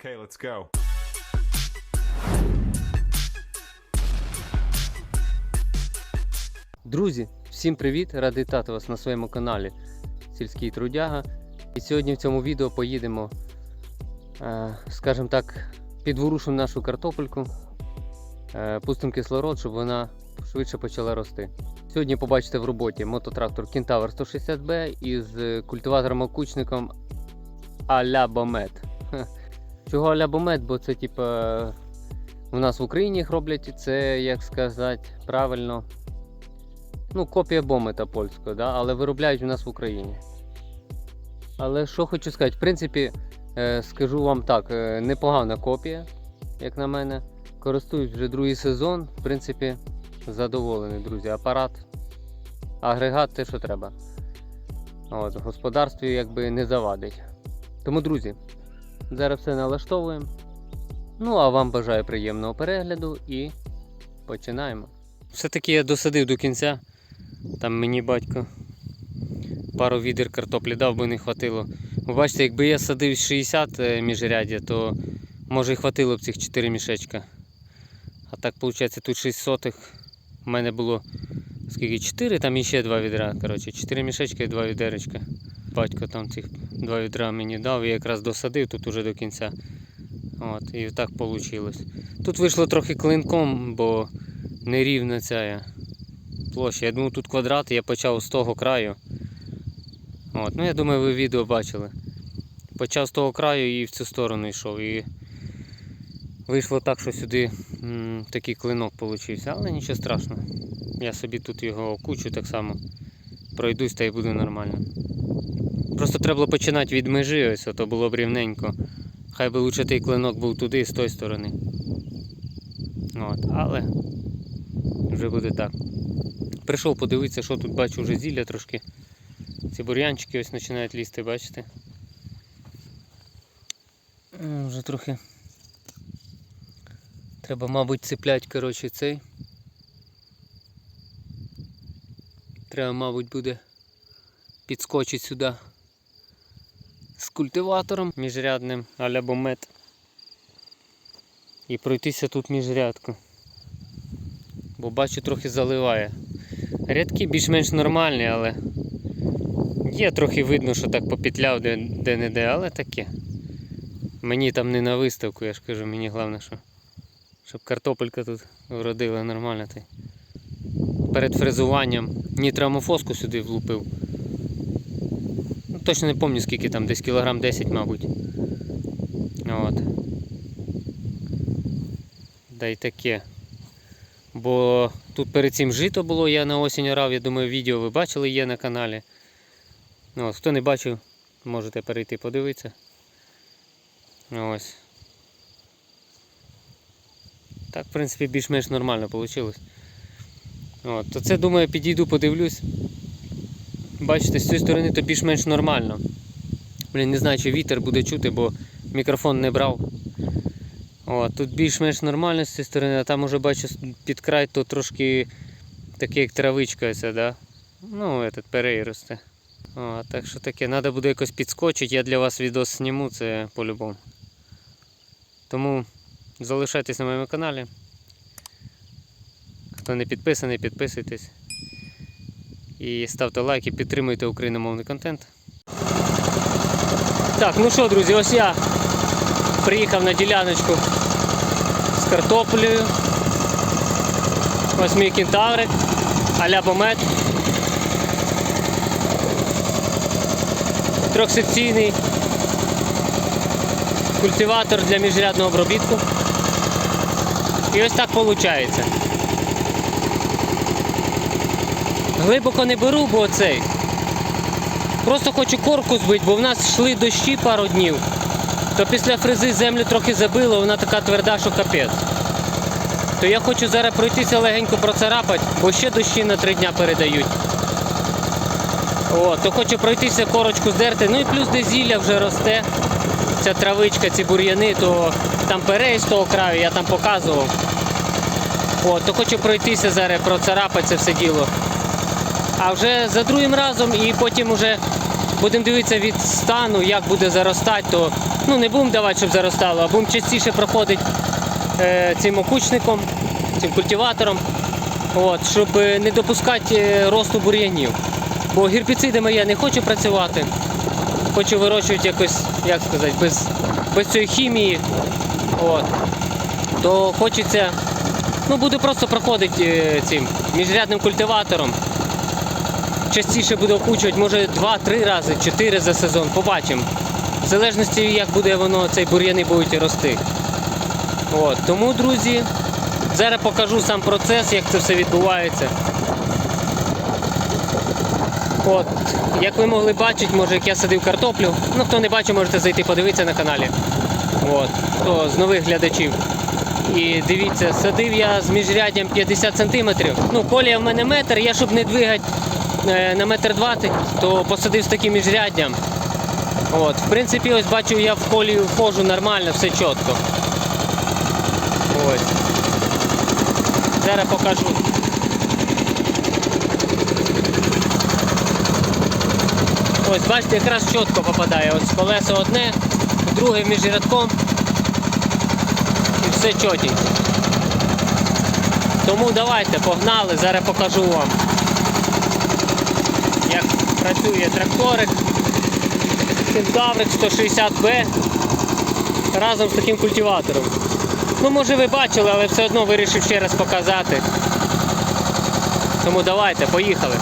Okay, let's go. Друзі, всім привіт! Радий вітати вас на своєму каналі Сільський Трудяга. І сьогодні в цьому відео поїдемо, е, скажімо так, підворушимо нашу картопельку, е, пустимо кислород, щоб вона швидше почала рости. Сьогодні побачите в роботі мототрактор Kentaur 160B із е, культиватором-окучником а-ля Бомет. Хе. Чого а-ля Бо це типа у нас в Україні їх роблять, це, як сказати, правильно. Ну, копія бомета польського, да? але виробляють у нас в Україні. Але що хочу сказати, в принципі, е, скажу вам так, е, непогана копія, як на мене. Користуюсь вже другий сезон. В принципі, задоволений, друзі. Апарат, агрегат те, що треба. От, господарстві якби не завадить. Тому, друзі, зараз все налаштовуємо. Ну, а вам бажаю приємного перегляду і починаємо. Все-таки я досадив до кінця. Там мені батько пару відер картоплі дав, бо не хватило. Ви бачите, якби я садив 60 е, міжряддя, то може і хватило б цих 4 мішечка. А так виходить тут 6 сотих. У мене було скільки 4, там іще 2 відра. Коротше, 4 мішечка і 2 відеречка. Батько там цих 2 відра мені дав, я якраз досадив тут уже до кінця. От, і так вийшло. Тут вийшло трохи клинком, бо нерівна ця площа. Я думав, тут квадрат, я почав з того краю. От, ну я думаю, ви відео бачили. Почав з того краю і в цю сторону йшов. І вийшло так, що сюди м, такий клинок получився, але нічого страшного. Я собі тут його окучу так само. Пройдусь та й буде нормально. Просто треба було починати від межі, ось то було б рівненько. Хай би лучше той клинок був туди, з тої сторони. От, але вже буде так. Прийшов подивитися, що тут бачу вже зілля трошки. Ці бур'янчики ось починають лізти, бачите? Вже трохи. Треба, мабуть, цеплять, коротше, цей. Треба, мабуть, буде підскочити сюди з культиватором міжрядним а-ля бомет. І пройтися тут міжрядку. Бо бачу трохи заливає. Рядки більш-менш нормальні, але є трохи видно, що так попетляв де-не-де, але таке. Мені там не на виставку, я ж кажу, мені головне, що, щоб картопелька тут вродила нормально. Перед фрезуванням нітрамофоску сюди влупив. Точно не пам'ятаю скільки там, десь кілограм 10, мабуть. От. Да й таке. Бо тут перед цим жито було, я на осінь орав, я думаю, відео ви бачили є на каналі. Ну, от, хто не бачив, можете перейти подивитися. Ось. Так, в принципі, більш-менш нормально вийшло. От, то це думаю підійду, подивлюсь. Бачите, з цієї сторони то більш-менш нормально. Блін, не знаю, чи вітер буде чути, бо мікрофон не брав. О, тут більш-менш нормально з цієї сторони, а там уже бачу під край то трошки таке як травичка ця, да? Ну, этот перей росте. О, так що таке, треба буде якось підскочити, я для вас відео зніму, це по-любому. Тому залишайтесь на моєму каналі. Хто не підписаний, підписуйтесь. І ставте лайки, підтримуйте україномовний контент. Так, ну що, друзі, ось я приїхав на діляночку з картоплею. Ось мій кентаврик, а-ля бомет. Трьохсекційний культиватор для міжрядного обробітку. І ось так виходить. Глибоко не беру, бо цей. Просто хочу корку збити, бо в нас йшли дощі пару днів. То після фрези землю трохи забило, вона така тверда, що капець. То я хочу зараз пройтися легенько процарапати, бо ще дощі на три дня передають. О, то хочу пройтися корочку здерти. Ну і плюс де зілля вже росте. Ця травичка, ці бур'яни, то там перей з того краю, я там показував. О, то хочу пройтися зараз, процарапати це все діло. А вже за другим разом і потім вже будемо дивитися від стану, як буде заростати, то ну не будемо давати, щоб заростало, а будемо частіше проходити е, цим окучником, цим культиватором, от, щоб е, не допускати е, росту бур'янів. Бо гербіцидами я не хочу працювати. Хочу вирощувати якось, як сказати, без, без цієї хімії. От. То хочеться, ну буду просто проходити е, цим міжрядним культиватором. Частіше буду окучувати, може 2-3 рази, 4 за сезон, побачимо. В залежності, як буде воно, цей бур'яни будуть рости. От. Тому, друзі, зараз покажу сам процес, як це все відбувається. От, як ви могли бачити, може як я садив картоплю. Ну, хто не бачив, можете зайти подивитися на каналі. От, хто з нових глядачів. І дивіться, садив я з міжряддям 50 см. Ну, колія в мене метр, я щоб не двигати на метр 20, то посадив з таким міжряддям. От, в принципі, ось бачу, я в колію вхожу нормально, все чітко. Ось. Зараз покажу. Ось, бачите, якраз чітко попадає. Ось колесо одне, друге між рядком. І все чотенько. Тому давайте, погнали, зараз покажу вам, працює тракторик. Кентаврик 160B разом з таким культиватором. Ну, може ви бачили, але все одно вирішив ще раз показати. Тому давайте, поїхали.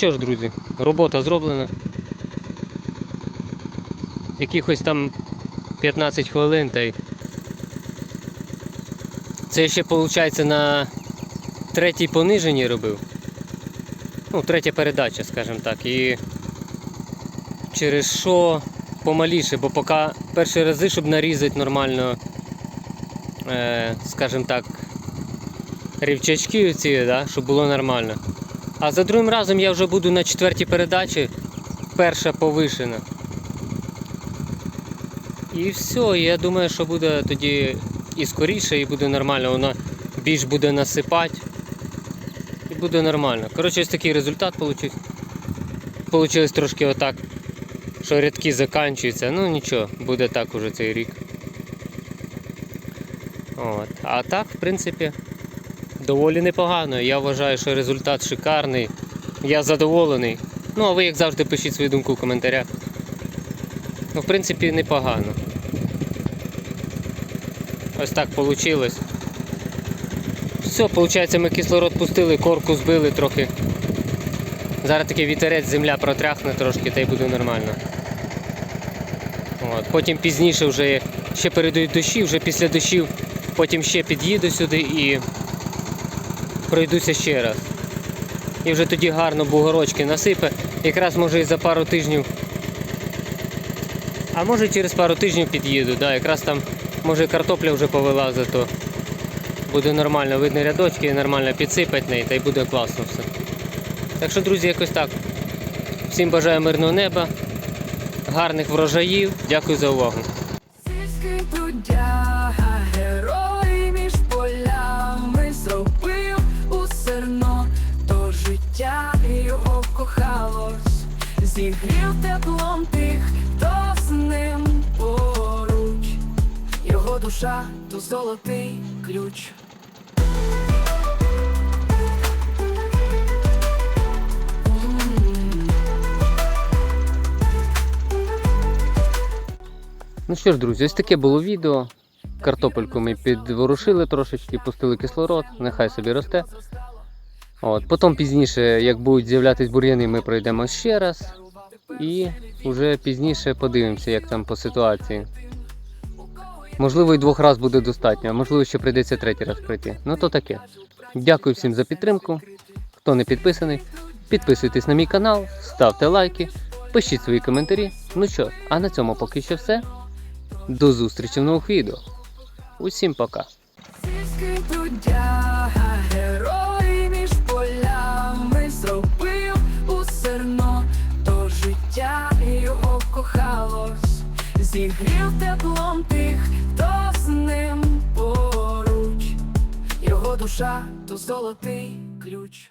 Що ж, друзі, робота зроблена. Якихось там 15 хвилин та й. Це ще виходить на третій пониженні робив. Ну, третя передача, скажімо так. І через що помаліше, бо поки перші рази, щоб нарізати нормально, е, скажімо так, рівчачки ці, да, щоб було нормально. А за другим разом я вже буду на четвертій передачі, перша повишена. І все, я думаю, що буде тоді і скоріше, і буде нормально, воно більш буде насипати. І буде нормально. Коротше, ось такий результат вийшов. Получилось трошки отак, що рядки закінчуються. Ну нічого, буде так уже цей рік. От. А так, в принципі, доволі непогано. Я вважаю, що результат шикарний. Я задоволений. Ну, а ви, як завжди, пишіть свою думку в коментарях. Ну, в принципі, непогано. Ось так вийшло. Все, виходить, ми кислород пустили, корку збили трохи. Зараз такий вітерець, земля протряхне трошки, та й буде нормально. От. Потім пізніше вже ще передають дощі, вже після дощів потім ще під'їду сюди і пройдуся ще раз. І вже тоді гарно бугорочки насипе. Якраз може і за пару тижнів. А може через пару тижнів під'їду, да, якраз там може картопля вже повилазить, то буде нормально, видно рядочки, нормально підсипать неї, та й буде класно все. Так що, друзі, якось так. Всім бажаю мирного неба, гарних врожаїв. Дякую за увагу. Зігрів теплом тих, хто з ним поруч, його душа то золотий ключ. Ну що ж, друзі, ось таке було відео. Картопельку ми підворушили трошечки, пустили кислород, нехай собі росте. От, потім пізніше, як будуть з'являтись бур'яни, ми пройдемо ще раз. І вже пізніше подивимося, як там по ситуації. Можливо, і двох разів буде достатньо, а можливо, ще прийдеться третій раз пройти. Ну то таке. Дякую всім за підтримку. Хто не підписаний, підписуйтесь на мій канал, ставте лайки, пишіть свої коментарі. Ну що, а на цьому поки що все. До зустрічі в нових відео. Усім пока. Душа то золотий ключ.